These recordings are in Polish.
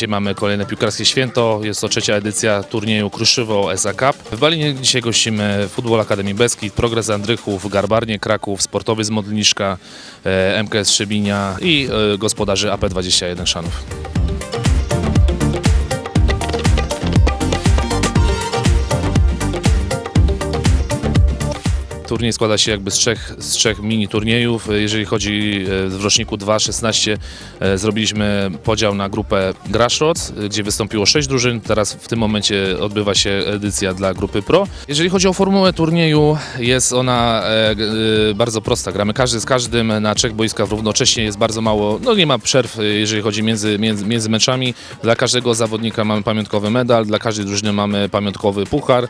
Dzisiaj mamy kolejne piłkarskie święto. Jest to trzecia edycja turnieju Kruszywo SA Cup. W Balinie dzisiaj gościmy Futbol Akademii Beskid, Progres Andrychów, Garbarnie Kraków, Sportowy z Modliniszka, e, MKS Trzebinia i e, gospodarzy AP21 Szanów. Turniej składa się jakby z trzech, z trzech mini turniejów. Jeżeli chodzi e, w roczniku 2.16 e, zrobiliśmy podział na grupę Grassroots, e, gdzie wystąpiło sześć drużyn. Teraz w tym momencie odbywa się edycja dla grupy Pro. Jeżeli chodzi o formułę turnieju, jest ona bardzo prosta. Gramy każdy z każdym na trzech boiskach równocześnie. Jest bardzo mało, no nie ma przerw, jeżeli chodzi między, między, między meczami. Dla każdego zawodnika mamy pamiątkowy medal, dla każdej drużyny mamy pamiątkowy puchar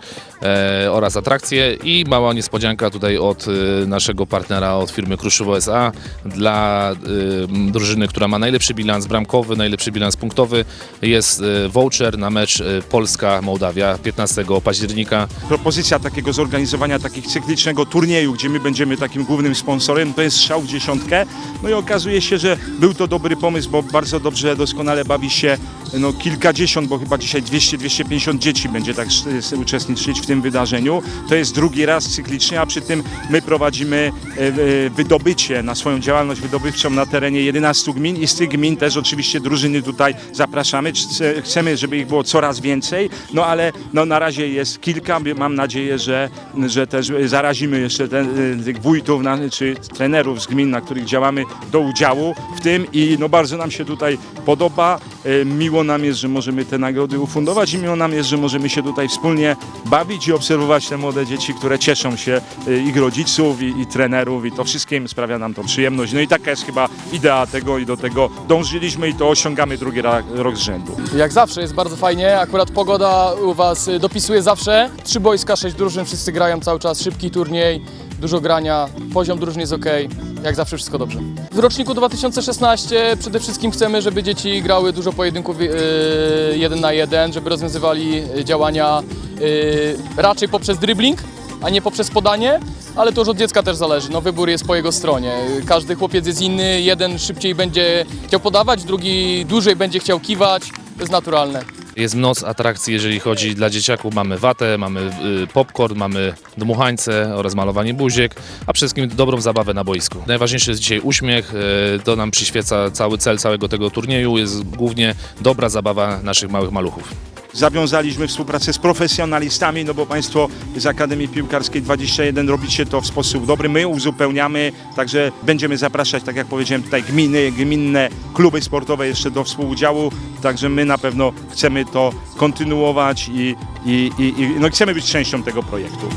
oraz atrakcje i mała niespodzianka tutaj od e, naszego partnera, od firmy Kruszywo SA dla e, drużyny, która ma najlepszy bilans bramkowy, najlepszy bilans punktowy jest e, voucher na mecz Polska-Mołdawia 15 października. propozycja takiego zorganizowania takich cyklicznego turnieju, gdzie my będziemy takim głównym sponsorem, to jest strzał w dziesiątkę. No i okazuje się, że był to dobry pomysł, bo bardzo dobrze, doskonale bawi się no, kilkadziesiąt, bo chyba dzisiaj 200-250 dzieci będzie tak uczestniczyć w tym wydarzeniu. To jest drugi raz cyklicznie, a przy tym my prowadzimy e, e, wydobycie na swoją działalność wydobywczą na terenie 11 gmin i z tych gmin też oczywiście drużyny tutaj zapraszamy. Chce- Chcemy, żeby ich było coraz więcej, no ale no, na razie jest kilka. Mam nadzieję, że, że też zarazimy jeszcze ten, y, tych wójtów czy trenerów z gmin, na których działamy, do udziału w tym i no, bardzo nam się tutaj podoba. Y, Miło nam jest, że możemy te nagrody ufundować i miło nam jest, że możemy się tutaj wspólnie bawić i obserwować te młode dzieci, które cieszą się y, ich rodziców i, i trenerów i to wszystkim sprawia nam to przyjemność. No i taka jest chyba idea tego i do tego dążyliśmy i to osiągamy drugi rok z rzędu. Jak zawsze jest bardzo fajnie, akurat pogoda u Was y, dopisuje zawsze. Trzy boiska, sześć drużyn, wszyscy grają cały czas, szybki turniej, dużo grania, poziom drużyn jest ok, jak zawsze wszystko dobrze. W roczniku 2016 przede wszystkim chcemy, żeby dzieci grały dużo pojedynków y, jeden na jeden, żeby rozwiązywali y, działania y, raczej poprzez dribbling, a nie poprzez podanie, ale to już od dziecka też zależy. No, wybór jest po jego stronie. Każdy chłopiec jest inny, jeden szybciej będzie chciał podawać, drugi dłużej będzie chciał kiwać. To jest naturalne. Jest mnóstwo atrakcji, jeżeli chodzi dla dzieciaków. Mamy watę, mamy y, popcorn, mamy dmuchańce oraz malowanie buziek, a przede wszystkim dobrą zabawę na boisku. Najważniejszy jest dzisiaj uśmiech, y, to nam przyświeca cały cel całego tego turnieju, jest głównie dobra zabawa naszych małych maluchów. Zawiązaliśmy współpracę z profesjonalistami, no bo Państwo z Akademii Piłkarskiej 21 robicie to w sposób dobry. My uzupełniamy, także będziemy zapraszać, tak jak powiedziałem, tutaj gminy, gminne kluby sportowe jeszcze do współudziału, także my na pewno chcemy to kontynuować i, i, i, i no chcemy być częścią tego projektu.